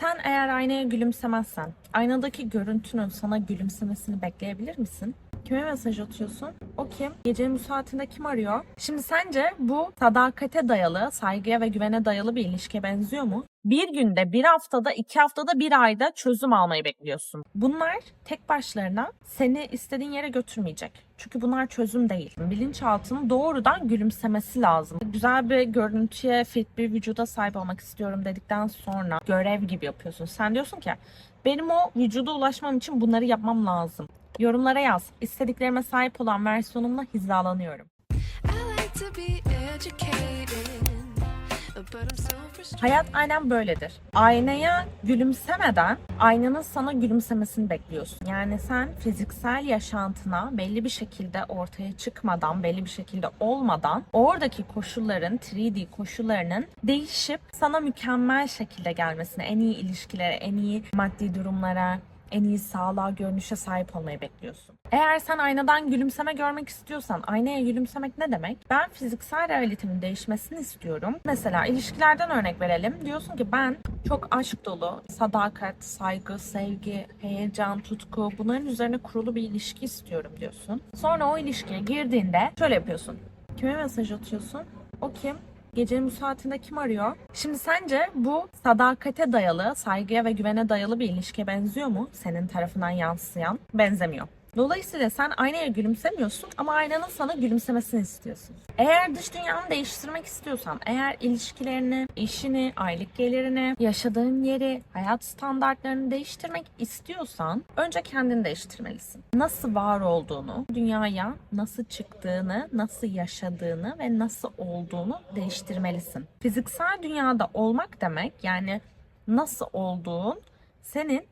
Sen eğer aynaya gülümsemezsen, aynadaki görüntünün sana gülümsemesini bekleyebilir misin? Kime mesaj atıyorsun? O kim? Gecenin bu saatinde kim arıyor? Şimdi sence bu sadakate dayalı, saygıya ve güvene dayalı bir ilişkiye benziyor mu? Bir günde, bir haftada, iki haftada, bir ayda çözüm almayı bekliyorsun. Bunlar tek başlarına seni istediğin yere götürmeyecek. Çünkü bunlar çözüm değil. Bilinçaltının doğrudan gülümsemesi lazım. Güzel bir görüntüye, fit bir vücuda sahip olmak istiyorum dedikten sonra görev gibi yapıyorsun. Sen diyorsun ki benim o vücuda ulaşmam için bunları yapmam lazım. Yorumlara yaz. İstediklerime sahip olan versiyonumla hizalanıyorum. Hayat aynen böyledir. Aynaya gülümsemeden aynanın sana gülümsemesini bekliyorsun. Yani sen fiziksel yaşantına belli bir şekilde ortaya çıkmadan, belli bir şekilde olmadan oradaki koşulların, 3D koşullarının değişip sana mükemmel şekilde gelmesini, en iyi ilişkilere, en iyi maddi durumlara, en iyi sağlığa, görünüşe sahip olmayı bekliyorsun. Eğer sen aynadan gülümseme görmek istiyorsan, aynaya gülümsemek ne demek? Ben fiziksel realitemin değişmesini istiyorum. Mesela ilişkilerden örnek verelim. Diyorsun ki ben çok aşk dolu, sadakat, saygı, sevgi, heyecan, tutku bunların üzerine kurulu bir ilişki istiyorum diyorsun. Sonra o ilişkiye girdiğinde şöyle yapıyorsun. Kime mesaj atıyorsun? O kim? Gecenin bu saatinde kim arıyor? Şimdi sence bu sadakate dayalı, saygıya ve güvene dayalı bir ilişkiye benziyor mu? Senin tarafından yansıyan. Benzemiyor. Dolayısıyla sen aynaya gülümsemiyorsun ama aynanın sana gülümsemesini istiyorsun. Eğer dış dünyanı değiştirmek istiyorsan, eğer ilişkilerini, işini, aylık gelirini, yaşadığın yeri, hayat standartlarını değiştirmek istiyorsan önce kendini değiştirmelisin. Nasıl var olduğunu, dünyaya nasıl çıktığını, nasıl yaşadığını ve nasıl olduğunu değiştirmelisin. Fiziksel dünyada olmak demek yani nasıl olduğun senin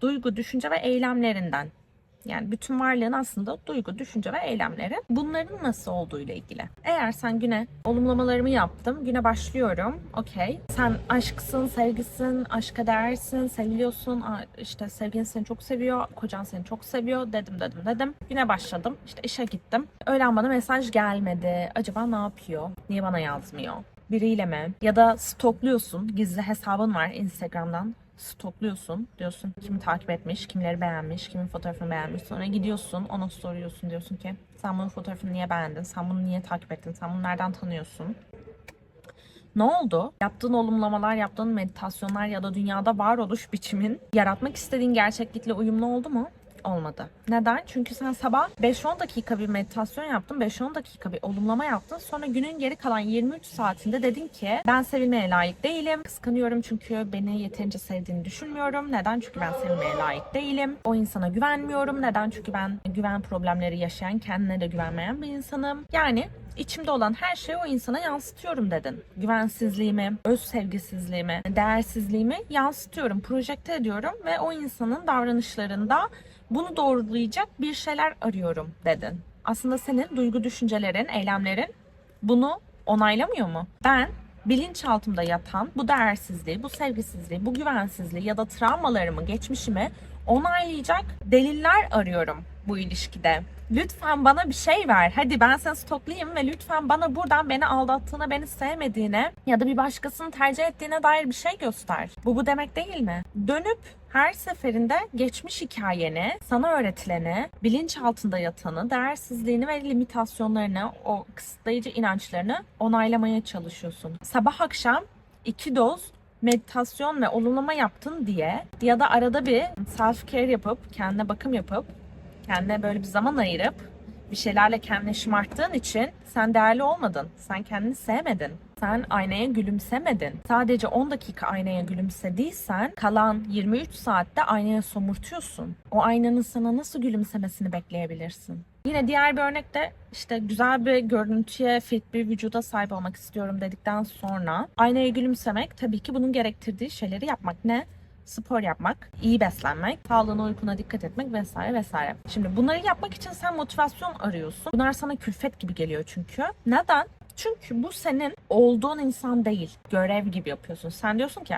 duygu, düşünce ve eylemlerinden yani bütün varlığın aslında duygu, düşünce ve eylemleri. Bunların nasıl olduğu ile ilgili. Eğer sen güne olumlamalarımı yaptım, güne başlıyorum. Okey. Sen aşksın, sevgisin, aşka değersin, seviliyorsun. işte sevgilin seni çok seviyor, kocan seni çok seviyor. Dedim dedim dedim. Güne başladım. İşte işe gittim. Öğlen bana mesaj gelmedi. Acaba ne yapıyor? Niye bana yazmıyor? Biriyle mi? Ya da stokluyorsun. Gizli hesabın var Instagram'dan stokluyorsun. Diyorsun kimi takip etmiş, kimleri beğenmiş, kimin fotoğrafını beğenmiş. Sonra gidiyorsun ona soruyorsun diyorsun ki sen bunun fotoğrafını niye beğendin, sen bunu niye takip ettin, sen bunu nereden tanıyorsun? Ne oldu? Yaptığın olumlamalar, yaptığın meditasyonlar ya da dünyada varoluş biçimin yaratmak istediğin gerçeklikle uyumlu oldu mu? Olmadı. Neden? Çünkü sen sabah 5-10 dakika bir meditasyon yaptın, 5-10 dakika bir olumlama yaptın. Sonra günün geri kalan 23 saatinde dedin ki ben sevilmeye layık değilim. Kıskanıyorum çünkü beni yeterince sevdiğini düşünmüyorum. Neden? Çünkü ben sevilmeye layık değilim. O insana güvenmiyorum. Neden? Çünkü ben güven problemleri yaşayan, kendine de güvenmeyen bir insanım. Yani içimde olan her şeyi o insana yansıtıyorum dedin. Güvensizliğimi, öz sevgisizliğimi, değersizliğimi yansıtıyorum, projekte ediyorum ve o insanın davranışlarında bunu doğrulayacak bir şeyler arıyorum dedin. Aslında senin duygu düşüncelerin, eylemlerin bunu onaylamıyor mu? Ben bilinçaltımda yatan bu değersizliği, bu sevgisizliği, bu güvensizliği ya da travmalarımı, geçmişimi onaylayacak deliller arıyorum bu ilişkide. Lütfen bana bir şey ver. Hadi ben seni stoklayayım ve lütfen bana buradan beni aldattığına, beni sevmediğine ya da bir başkasını tercih ettiğine dair bir şey göster. Bu bu demek değil mi? Dönüp her seferinde geçmiş hikayeni, sana öğretileni, bilinç altında yatanı, değersizliğini ve limitasyonlarını, o kısıtlayıcı inançlarını onaylamaya çalışıyorsun. Sabah akşam iki doz meditasyon ve olumlama yaptın diye ya da arada bir self care yapıp, kendine bakım yapıp, kendine böyle bir zaman ayırıp bir şeylerle kendini şımarttığın için sen değerli olmadın. Sen kendini sevmedin. Sen aynaya gülümsemedin. Sadece 10 dakika aynaya gülümsediysen kalan 23 saatte aynaya somurtuyorsun. O aynanın sana nasıl gülümsemesini bekleyebilirsin? Yine diğer bir örnek de işte güzel bir görüntüye, fit bir vücuda sahip olmak istiyorum dedikten sonra aynaya gülümsemek tabii ki bunun gerektirdiği şeyleri yapmak. Ne? Spor yapmak, iyi beslenmek, sağlığına uykuna dikkat etmek vesaire vesaire. Şimdi bunları yapmak için sen motivasyon arıyorsun. Bunlar sana külfet gibi geliyor çünkü. Neden? Çünkü bu senin olduğun insan değil. Görev gibi yapıyorsun. Sen diyorsun ki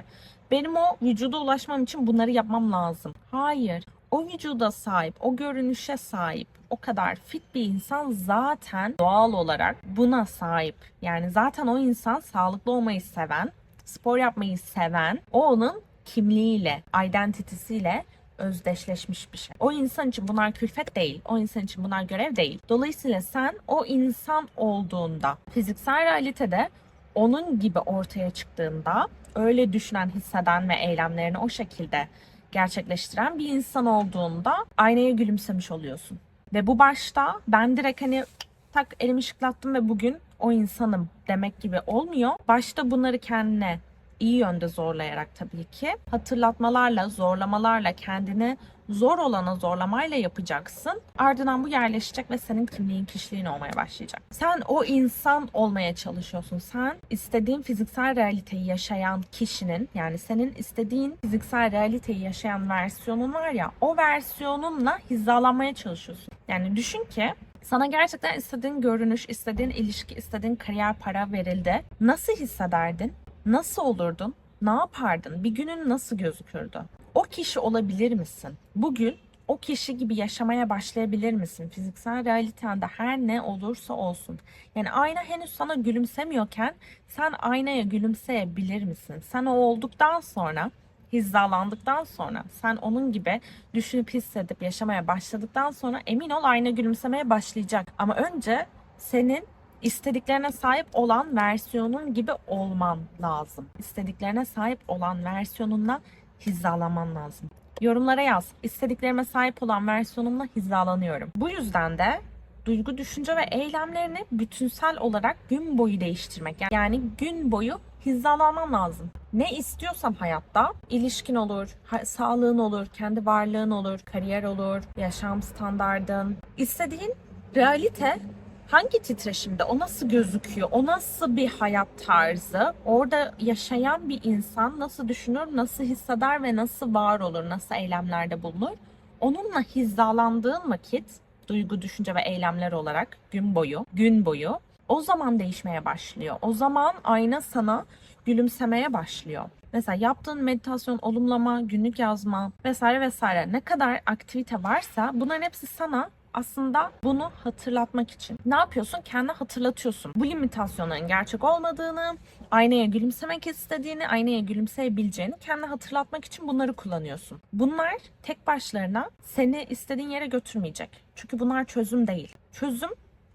benim o vücuda ulaşmam için bunları yapmam lazım. Hayır. O vücuda sahip, o görünüşe sahip, o kadar fit bir insan zaten doğal olarak buna sahip. Yani zaten o insan sağlıklı olmayı seven, spor yapmayı seven, o onun kimliğiyle, identitesiyle özdeşleşmiş bir şey. O insan için bunlar külfet değil. O insan için bunlar görev değil. Dolayısıyla sen o insan olduğunda, fiziksel realitede onun gibi ortaya çıktığında öyle düşünen, hisseden ve eylemlerini o şekilde gerçekleştiren bir insan olduğunda aynaya gülümsemiş oluyorsun. Ve bu başta ben direkt hani tak elimi şıklattım ve bugün o insanım demek gibi olmuyor. Başta bunları kendine iyi yönde zorlayarak tabii ki hatırlatmalarla, zorlamalarla kendini zor olana zorlamayla yapacaksın. Ardından bu yerleşecek ve senin kimliğin, kişiliğin olmaya başlayacak. Sen o insan olmaya çalışıyorsun. Sen istediğin fiziksel realiteyi yaşayan kişinin yani senin istediğin fiziksel realiteyi yaşayan versiyonun var ya o versiyonunla hizalanmaya çalışıyorsun. Yani düşün ki sana gerçekten istediğin görünüş, istediğin ilişki, istediğin kariyer para verildi. Nasıl hissederdin? Nasıl olurdun? Ne yapardın? Bir günün nasıl gözükürdü? O kişi olabilir misin? Bugün o kişi gibi yaşamaya başlayabilir misin? Fiziksel realitende her ne olursa olsun. Yani ayna henüz sana gülümsemiyorken sen aynaya gülümseyebilir misin? Sen o olduktan sonra hizalandıktan sonra sen onun gibi düşünüp hissedip yaşamaya başladıktan sonra emin ol ayna gülümsemeye başlayacak. Ama önce senin istediklerine sahip olan versiyonun gibi olman lazım. İstediklerine sahip olan versiyonunla hizalanman lazım. Yorumlara yaz. İstediklerime sahip olan versiyonumla hizalanıyorum. Bu yüzden de duygu, düşünce ve eylemlerini bütünsel olarak gün boyu değiştirmek. Yani gün boyu hizalanman lazım. Ne istiyorsan hayatta, ilişkin olur, sağlığın olur, kendi varlığın olur, kariyer olur, yaşam standardın, istediğin realite hangi titreşimde, o nasıl gözüküyor, o nasıl bir hayat tarzı, orada yaşayan bir insan nasıl düşünür, nasıl hisseder ve nasıl var olur, nasıl eylemlerde bulunur. Onunla hizalandığın vakit duygu, düşünce ve eylemler olarak gün boyu, gün boyu o zaman değişmeye başlıyor. O zaman ayna sana gülümsemeye başlıyor. Mesela yaptığın meditasyon, olumlama, günlük yazma vesaire vesaire ne kadar aktivite varsa bunların hepsi sana aslında bunu hatırlatmak için. Ne yapıyorsun? Kendine hatırlatıyorsun. Bu limitasyonların gerçek olmadığını, aynaya gülümsemek istediğini, aynaya gülümseyebileceğini kendine hatırlatmak için bunları kullanıyorsun. Bunlar tek başlarına seni istediğin yere götürmeyecek. Çünkü bunlar çözüm değil. Çözüm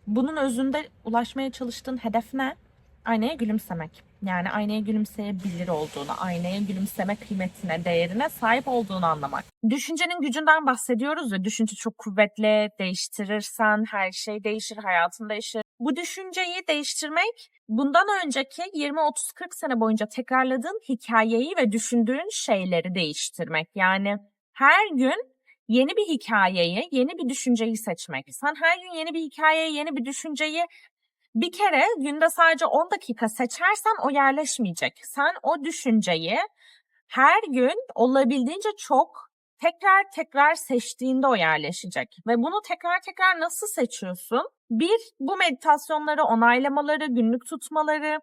bunun özünde ulaşmaya çalıştığın hedef ne? Aynaya gülümsemek. Yani aynaya gülümseyebilir olduğunu, aynaya gülümseme kıymetine, değerine sahip olduğunu anlamak. Düşüncenin gücünden bahsediyoruz ya, düşünce çok kuvvetli, değiştirirsen her şey değişir, hayatın değişir. Bu düşünceyi değiştirmek bundan önceki 20, 30, 40 sene boyunca tekrarladığın hikayeyi ve düşündüğün şeyleri değiştirmek. Yani her gün yeni bir hikayeyi, yeni bir düşünceyi seçmek. Sen her gün yeni bir hikayeyi, yeni bir düşünceyi bir kere günde sadece 10 dakika seçersen o yerleşmeyecek. Sen o düşünceyi her gün olabildiğince çok tekrar tekrar seçtiğinde o yerleşecek. Ve bunu tekrar tekrar nasıl seçiyorsun? Bir, bu meditasyonları, onaylamaları, günlük tutmaları,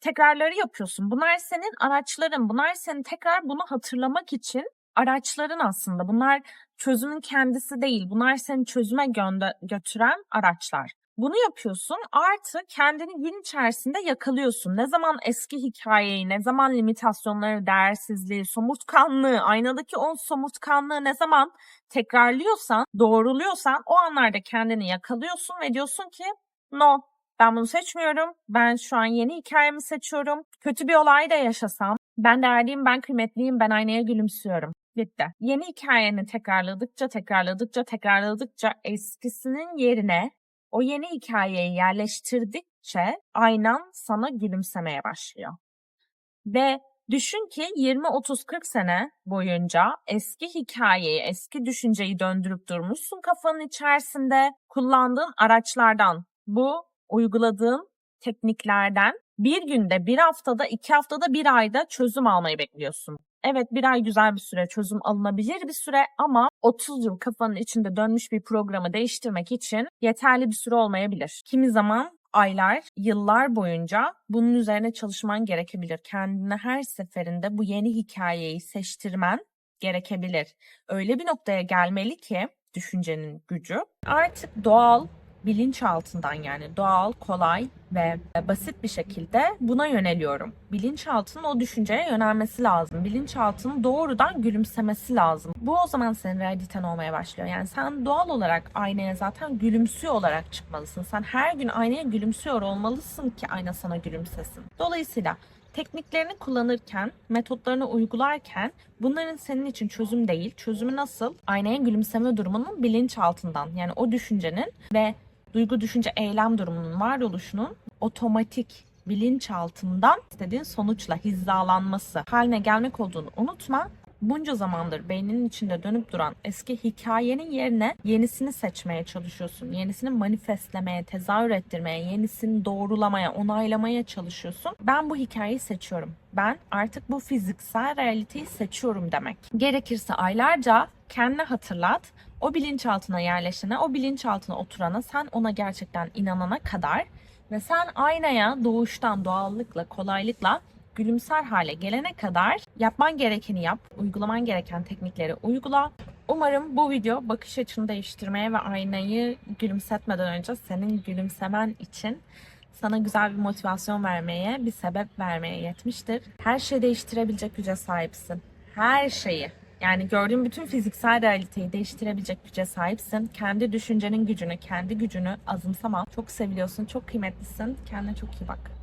tekrarları yapıyorsun. Bunlar senin araçların. Bunlar senin tekrar bunu hatırlamak için araçların aslında. Bunlar çözümün kendisi değil. Bunlar seni çözüme gönde- götüren araçlar. Bunu yapıyorsun artı kendini gün içerisinde yakalıyorsun. Ne zaman eski hikayeyi, ne zaman limitasyonları, değersizliği, somurtkanlığı, aynadaki o somurtkanlığı ne zaman tekrarlıyorsan, doğruluyorsan o anlarda kendini yakalıyorsun ve diyorsun ki no ben bunu seçmiyorum. Ben şu an yeni hikayemi seçiyorum. Kötü bir olay da yaşasam ben değerliyim, ben kıymetliyim, ben aynaya gülümsüyorum. Bitti. Yeni hikayeni tekrarladıkça, tekrarladıkça, tekrarladıkça eskisinin yerine o yeni hikayeyi yerleştirdikçe aynan sana gülümsemeye başlıyor. Ve düşün ki 20 30 40 sene boyunca eski hikayeyi, eski düşünceyi döndürüp durmuşsun kafanın içerisinde. Kullandığın araçlardan, bu uyguladığın tekniklerden bir günde, bir haftada, iki haftada, bir ayda çözüm almayı bekliyorsun. Evet bir ay güzel bir süre, çözüm alınabilir bir süre ama 30 yıl kafanın içinde dönmüş bir programı değiştirmek için yeterli bir süre olmayabilir. Kimi zaman aylar, yıllar boyunca bunun üzerine çalışman gerekebilir. Kendine her seferinde bu yeni hikayeyi seçtirmen gerekebilir. Öyle bir noktaya gelmeli ki düşüncenin gücü artık doğal bilinçaltından yani doğal, kolay ve basit bir şekilde buna yöneliyorum. Bilinçaltının o düşünceye yönelmesi lazım. Bilinçaltının doğrudan gülümsemesi lazım. Bu o zaman senin realiten olmaya başlıyor. Yani sen doğal olarak aynaya zaten gülümsüyor olarak çıkmalısın. Sen her gün aynaya gülümsüyor olmalısın ki ayna sana gülümsesin. Dolayısıyla tekniklerini kullanırken, metotlarını uygularken bunların senin için çözüm değil. Çözümü nasıl? Aynaya gülümseme durumunun bilinçaltından yani o düşüncenin ve duygu, düşünce, eylem durumunun varoluşunun otomatik bilinçaltından istediğin sonuçla hizalanması haline gelmek olduğunu unutma. Bunca zamandır beyninin içinde dönüp duran eski hikayenin yerine yenisini seçmeye çalışıyorsun. Yenisini manifestlemeye, tezahür ettirmeye, yenisini doğrulamaya, onaylamaya çalışıyorsun. Ben bu hikayeyi seçiyorum. Ben artık bu fiziksel realiteyi seçiyorum demek. Gerekirse aylarca kendine hatırlat. O bilinçaltına yerleşene, o bilinçaltına oturana, sen ona gerçekten inanana kadar ve sen aynaya doğuştan doğallıkla, kolaylıkla gülümser hale gelene kadar yapman gerekeni yap, uygulaman gereken teknikleri uygula. Umarım bu video bakış açını değiştirmeye ve aynayı gülümsetmeden önce senin gülümsemen için sana güzel bir motivasyon vermeye, bir sebep vermeye yetmiştir. Her şeyi değiştirebilecek güce sahipsin. Her şeyi. Yani gördüğün bütün fiziksel realiteyi değiştirebilecek güce sahipsin. Kendi düşüncenin gücünü, kendi gücünü azımsama. Çok seviliyorsun, çok kıymetlisin. Kendine çok iyi bak.